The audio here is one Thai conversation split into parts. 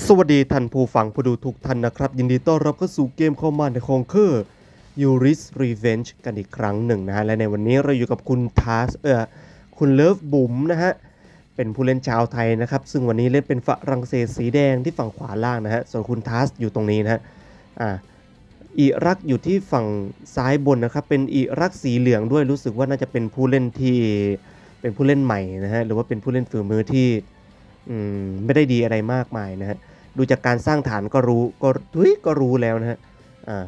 สวัสดีท่านผู้ฟังผู้ดูทุกท่านนะครับ ยินดีต้อนรับเข้าสู่เกมคอมมานด์คองเคอร์ Yuri's Revenge กันอีกครั้งหนึ่งนะฮะ และในวันนี้เราอยู่กับคุณทาสเออคุณเลิฟบุ๋มนะฮะ เป็นผู้เล่นชาวไทยนะครับ ซึ่งวันนี้เล่นเป็นฝรั่งเศสสีแดงที่ฝั่งขวาล่างนะฮะ ส่วนคุณทัสอยู่ตรงนี้นะฮะอ่าอิรักอยู่ที่ฝั่งซ้ายบนนะครับ เป็นอิรักสีเหลืองด้วยรู้สึกว่าน่าจะเป็นผู้เล่นที่เป็นผู้เล่นใหม่นะฮะหรือว่าเป็นผู้เล่นฝีมือที่ อืมไม่ได้ดีอะไรมากมายนะฮะดูจากการสร้างฐานก็รู้ก็ทุยก็รู้แล้วนะฮะอ่า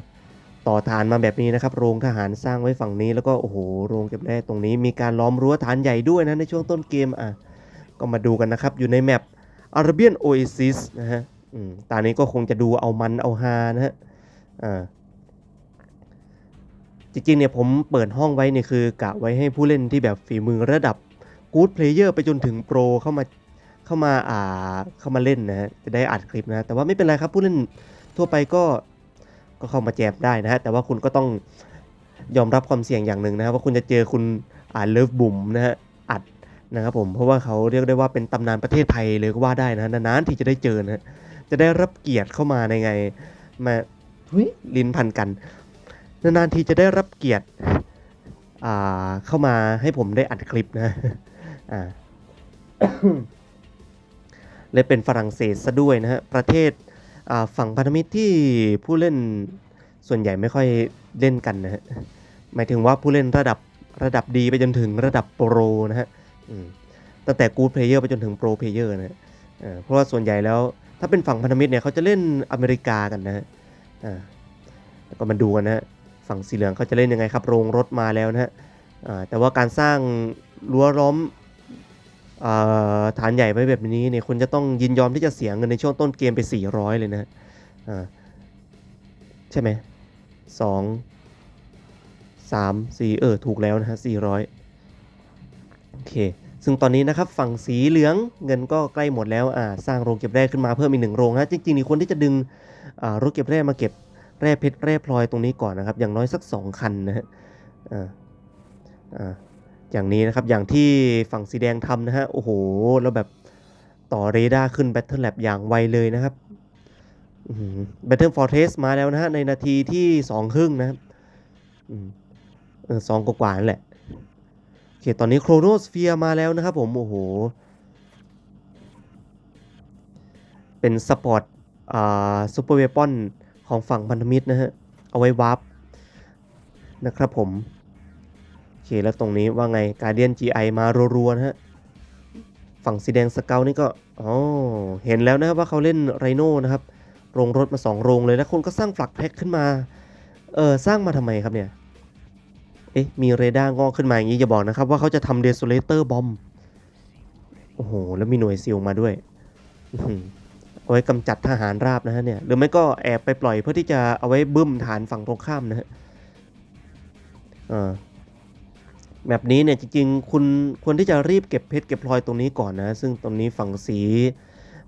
ต่อฐานมาแบบนี้นะครับ โรงทหารสร้างไว้ฝั่งนี้แล้วก็โอ้โหโรงเก็บแร่ตรงนี้มีการล้อมรั้วฐานใหญ่ด้วยนะในช่วงต้นเกมอะก็มาดูกันนะครับ อยู่ในแมป Arabian Oasis นะฮะตอนนี้ก็คงจะดูเอามันเอาฮานะฮะจริงๆเนี่ยผมเปิดห้องไว้เนี่ยคือกะไว้ให้ผู้เล่นที่แบบฝีมือระดับ Good Player ไปจนถึงโปรเข้ามา เข้ามาอ่าเข้ามาเล่นนะฮะจะได้อัดคลิปนะ แต่ว่าไม่เป็นไรครับผู้เล่นทั่วไปก็ก็เข้ามาแจมได้นะฮะแต่ว่าคุณก็ต้องยอมรับความเสี่ยงอย่างหนึ่งนะครับว่าคุณจะเจอคุณอ่าเลิฟบุ๋มนะฮะอัดนะครับผมเพราะว่าเขาเรียกได้ว่าเป็นตำนานประเทศไทยเลยก็ว่าได้นะนานๆที่จะได้เจอนะฮะจะได้รับเกียรติเข้ามาในไงมาทุยลิ้นพันกันนานๆทีจะได้รับเกียรติอ่าเข้ามาให้ผมได้อัดคลิปนะอ่า และเป็นฝรั่งเศสซะด้วยนะฮะประเทศฝั่งพันธมิตรที่ผู้เล่นส่วนใหญ่ไม่ค่อยเล่นกันนะฮะหมายถึงว่าผู้เล่นระดับระดับดีไปจนถึงระดับโปรนะฮะตั้งแต่กู๊ดเพลเยอร์ไปจนถึงโปรเพลเยอร์นะฮะเพราะว่าส่วนใหญ่แล้วถ้าเป็นฝั่งพันธมิตรเนี่ยเขาจะเล่นอเมริกากันนะฮะอ่าแล้วก็มาดูกันนะฮะฝั่งสีเหลืองเขาจะเล่นยังไงครับโรงรถมาแล้วนะฮะแต่ว่าการสร้างรั้วล้อม ฐานใหญ่ไว้แบบนี้เนี่ยคุณจะต้องยินยอมที่จะเสียเงินในช่วงต้นเกมไป 400 เลยนะใช่ไหมสองสามสี่เออ ถูกแล้วนะฮะ400โอเค ซึ่งตอนนี้นะครับฝั่งสีเหลืองเงินก็ใกล้หมดแล้วอ่าสร้างโรงเก็บแร่ขึ้นมาเพิ่มอีกหนึ่งโรงนะจริงๆนี่ควรที่จะดึงอ่ารถเก็บแร่มาเก็บแร่เพชรแร่พลอยตรงนี้ก่อนนะครับ อย่างน้อยสัก 2 คันนะฮะอ่าอ่า อย่างนี้นะครับ อย่างที่ฝั่งสีแดงทำนะฮะ โอ้โห แล้วแบบต่อเรดาร์ขึ้น Battle Lab อย่างไวเลยนะครับแบทเทิลฟอร์เทสมาแล้วนะฮะ ในนาทีที่2ครึ่งนะครับอืมเออสองกว่าๆนั่นแหละโอเคตอนนี้โครโนสเฟียมาแล้วนะครับผม โอ้โห เป็นสปอร์ตอ่าซูเปอร์เวปอนของฝั่งพันธมิตรนะฮะ เอาไว้วาร์ปนะครับผม เคแล้วตรงนี้ว่าไงการเดียน GI มารัวๆนะฮะ ฝั่งสีแดงสเกลนี่ก็อ๋อเห็นแล้วนะครับว่าเขาเล่นไรโน่นะครับ โรงรถมา 2 โรงเลยแล้วคนก็สร้างฟลักแพ็กขึ้นมา เออสร้างมาทำไมครับเนี่ย เอ๊ะ มีเรดาร์งอกขึ้นมาอย่างนี้อย่าบอกนะครับ ว่าเขาจะทำเดโซเลเตอร์บอมโอ้โห แล้วมีหน่วยซิลมาด้วยเอาไว้กำจัดทหารราบนะฮะเนี่ยหรือไม่ก็แอบไปปล่อยเพื่อที่จะเอาไว้บึ้มฐานฝั่งตรงข้ามนะฮะอ่า แบบนี้เนี่ยจริงๆคุณควรที่จะรีบเก็บเพชรเก็บพลอยตรงนี้ก่อนนะ ซึ่งตรงนี้ฝั่งสี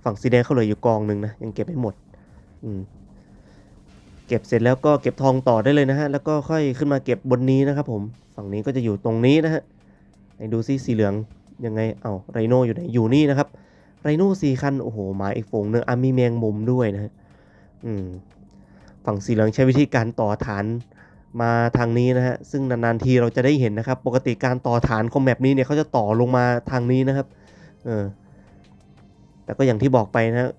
ฝั่งสีแดงเขาเหลืออยู่กองหนึ่งนะยังเก็บไม่หมดอืมเก็บเสร็จแล้วก็เก็บทองต่อได้เลยนะฮะแล้วก็ค่อยขึ้นมาเก็บบนนี้นะครับผมฝั่งนี้ก็จะอยู่ตรงนี้นะฮะไหนดูซิสีเหลืองยังไงเอาไรโนอยู่ไหนอยู่นี่นะครับไรโน่สี่คันโอ้โหหมาอีกฝูงหนึ่งอะมีแมงมุมด้วยนะฮะอืมฝั่งสีเหลืองใช้วิธีการต่อฐาน มาทางนี้นะฮะซึ่งนานๆทีเราจะได้เห็นนะครับ ปกติการต่อฐานของแมปนี้เนี่ยเขาจะต่อลงมาทางนี้นะครับเออแต่ก็อย่างที่บอกไปนะ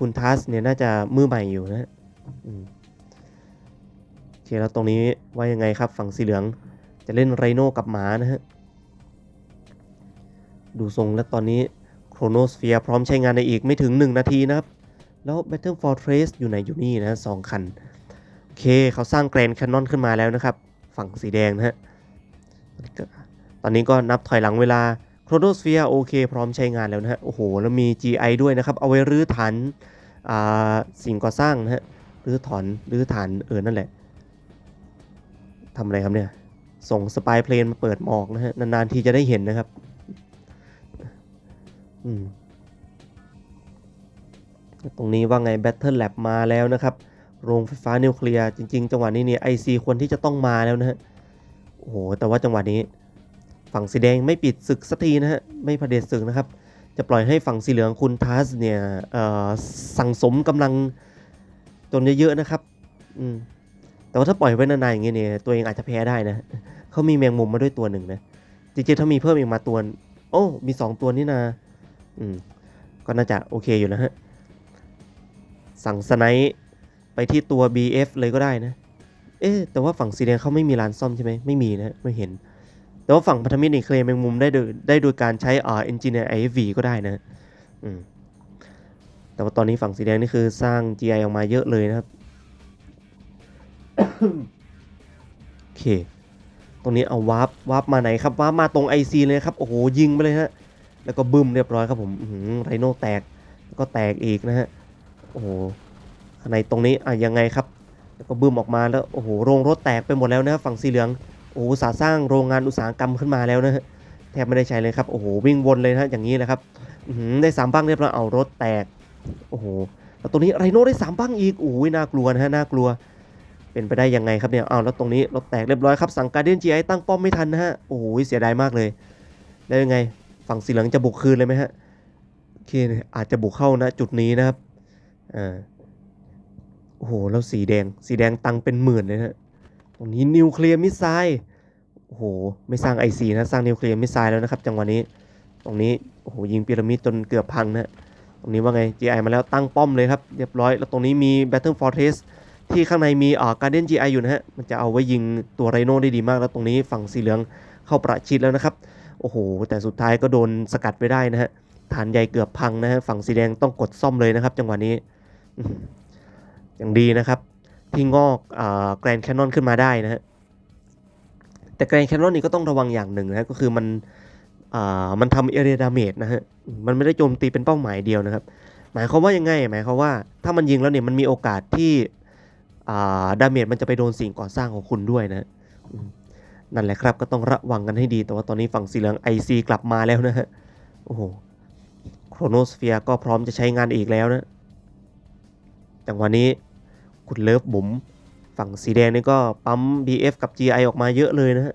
คุณทัสเนี่ยน่าจะมือใหม่อยู่นะโอเคแล้วตรงนี้ว่ายังไงครับ ฝั่งสีเหลืองจะเล่นไรโน่กับหมานะฮะดูทรงแล้วตอนนี้โครโนสเฟียพร้อมใช้งานในอีกไม่ถึง 1 นาทีนะครับ แล้ว Battle Fortress อยู่ไหนอยู่นี่นะสองคัน เคเขาสร้างแกรนแคนนอนขึ้นมาแล้วนะครับ ฝั่งสีแดงนะฮะตอนนี้ก็นับถอยหลังเวลาโครโนสเฟียโอเคพร้อมใช้งานแล้วนะฮะ โอ้โห แล้วมี GI ด้วยนะครับ เอาไว้รื้อฐานาสิ่งก่อสร้างนะฮะรื้อถอนรื้อฐานเออนั่นแหละทำอะไรครับเนี่ย ส่งสปายเพลนมาเปิดหมอกนะฮะ นานๆทีจะได้เห็นนะครับ อืมตรงนี้ว่าไง Battle Lab มาแล้วนะครับ โรงไฟฟ้านิวเคลียร์จริง ๆ จังหวะนี้เนี่ย IC ควรที่จะต้องมาแล้วนะฮะโอ้โหแต่ว่าจังหวะนี้ ฝั่งสีแดงไม่ปิดศึกสักทีนะฮะไม่เผด็จศึกนะครับ จะปล่อยให้ฝั่งสีเหลืองคุณทัสเนี่ยสั่งสมกำลังจนเยอะๆนะครับอืมแต่ว่าถ้าปล่อยไว้นานๆอย่างเงี้ยเนี่ยตัวเองอาจจะแพ้ได้นะเขามีแมงมุมมาด้วยตัวหนึ่งนะจริงๆถ้ามีเพิ่มอีกมาตัวโอ้มีสองตัวนี่นาอืมก็น่าจะโอเคอยู่นะฮะสั่งสไนป์ ไปที่ตัว BF เลยก็ได้นะ เอ๊แต่ว่าฝั่งสีแดงเขาไม่มีร้านซ่อมใช่ไหมไม่มีนะไม่เห็น แต่ว่าฝั่งพันธมิตรนี่เคลมแมงมุมได้โดยได้โดยการใช้อ่า engineer IFV ก็ได้นะอืมแต่ว่าตอนนี้ฝั่งสีแดงนี่คือสร้าง GI ออกมาเยอะเลยนะครับโอเค ตรงนี้เอาวาร์ปวาร์ปมาไหนครับวาร์ปมาตรง IC เลยครับ โอ้โหยิงไปเลยฮะ แล้วก็บึ้มเรียบร้อยครับผมไรโน่แตกแล้วก็แตกอีกนะฮะ โอ้โห ในตรงนี้อะยังไงครับ แล้วก็บึ้มออกมาแล้วโอ้โหโรงรถแตกไปหมดแล้วนะครับฝั่งสีเหลืองโอ้โหสาสร้างโรงงานอุตสาหกรรมขึ้นมาแล้วนะแทบไม่ได้ใช้เลยครับโอ้โหวิ่งวนเลยนะฮะอย่างนี้แหละครับได้สามบ้างเรียบร้อยเอารถแตกโอ้โหแล้วตรงนี้ไรโน่ได้สามบ้างอีกโอ้ยน่ากลัวนะฮะน่ากลัว เป็นไปได้ยังไงครับเนี่ยเอาแล้วตรงนี้รถแตกเรียบร้อยครับสั่งการเดียนจีไอตั้งป้อมไม่ทันนะฮะโอ้โหเสียดายมากเลย แล้วยังไงฝั่งสีเหลืองจะบุกคืนเลยไหมฮะโอเคอาจจะบุกเข้านะจุดนี้นะครับอ่า โอ้โหแล้วสีแดง สีแดงตังเป็นหมื่นเลยนะตรงนี้นิวเคลียร์มิสไซล์โอ้โห ไม่สร้าง IC นะสร้างนิวเคลียร์มิสไซล์แล้วนะครับ จังหวะนี้ ตรงนี้โอ้โหยิงพีระมิดจนเกือบพังนะตรงนี้ว่าไง GI มาแล้วตั้งป้อมเลยครับ เรียบร้อย แล้วตรงนี้มี Battle Fortress ที่ข้างในมีอ่า Guardian GI อยู่นะฮะ มันจะเอาไว้ยิงตัวไรโน่ได้ดีมาก แล้วตรงนี้ฝั่งสีเหลืองเข้าประชิดแล้วนะครับ โอ้โห แต่สุดท้ายก็โดนสกัดไปได้นะฮะ ฐานใหญ่เกือบพังนะฮะ ฝั่งสีแดงต้องกดซ่อมเลยนะครับ จังหวะนี้ อย่างดีนะครับ ที่งอกอแกรนแคนนอนขึ้นมาได้นะฮะแต่แกรนแคนนอนนี่ก็ต้องระวังอย่างหนึ่งนะก็คือมันมันทำเอเรียดาเมจนะฮะมันไม่ได้โจมตีเป็นเป้าหมายเดียวนะครับ หมายความว่ายังไงหมายความว่าถ้ามันยิงแล้วเนี่ยมันมีโอกาสที่อ่าดาเมจมันจะไปโดนสิ่งก่อสร้างของคุณด้วยนะนั่นแหละครับก็ต้องระวังกันให้ดี แต่ว่าตอนนี้ฝั่งสีเหลือง IC กลับมาแล้วนะฮะโอ้โหโครโนสเฟียก็พร้อมจะใช้งานอีกแล้วนะจังหวะนี้ คุณเลิฟบุ๋มฝั่งสีแดงนี่ก็ปั๊ม BF กับ GI ออกมาเยอะเลยนะฮะ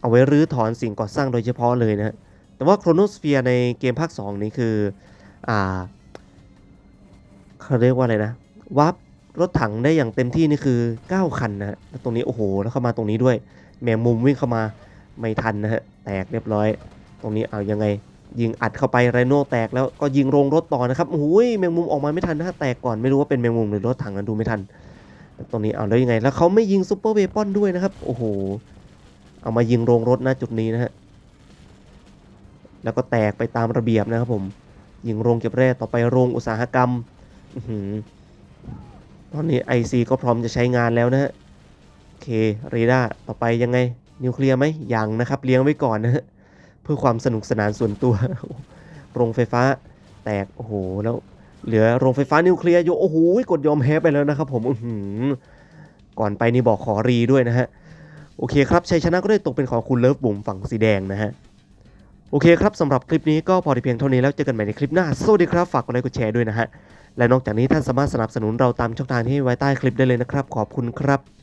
เอาไว้รื้อถอนสิ่งก่อสร้างโดยเฉพาะเลยนะฮะแต่ว่าโครโนสเฟียในเกมภาค 2 นี้คือ อ่าเขาเรียกว่าอะไรนะวาร์ปรถถังได้อย่างเต็มที่นี่คือ 9 คันนะฮะแล้วตรงนี้โอ้โห แล้วเข้ามาตรงนี้ด้วย แมงมุมวิ่งเข้ามาไม่ทันนะฮะ แตกเรียบร้อย ตรงนี้เอายังไง ยิงอัดเข้าไปไรโน่แตกแล้วก็ยิงโรงรถต่อนะครับโอ้ยแมงมุมออกมาไม่ทันนะแตกก่อนไม่รู้ว่าเป็นแมงมุมหรือรถถังนั้นดูไม่ทันตรงนี้เอาแล้วยังไง แล้วเขาไม่ยิงซูเปอร์เวปอนด้วยนะครับ โอ้โห เอามายิงโรงรถนะจุดนี้นะฮะ แล้วก็แตกไปตามระเบียบนะครับผม ยิงโรงเก็บแร่ต่อไปโรงอุตสาหกรรมอตอนนี้ IC ก็พร้อมจะใช้งานแล้วนะฮะ โอเคเรดาร์ต่อไปยังไง นิวเคลียร์ไหมยังนะครับ เลี้ยงไว้ก่อนนะฮะ เพื่อความสนุกสนานส่วนตัว โรงไฟฟ้าแตก โอ้โห แล้วเหลือโรงไฟฟ้านิวเคลียร์อยู่โอ้โหกดยอมแพ้ไปแล้วนะครับผมอืก่อนไปนี่บอกขอรีด้วยนะฮะ โอเคครับชัยชนะก็ได้ตกเป็นของคุณเลิฟบุ๋มฝั่งสีแดงนะฮะ โอเคครับสำหรับคลิปนี้ก็พอที่เพียงเท่านี้แล้วเจอกันใหม่ในคลิปหน้า สวัสดีครับ ฝากกดไลค์กดแชร์ด้วยนะฮะ และนอกจากนี้ท่านสามารถสนับสนุนเราตามช่องทางที่ไว้ใต้คลิปได้เลยนะครับ ขอบคุณครับ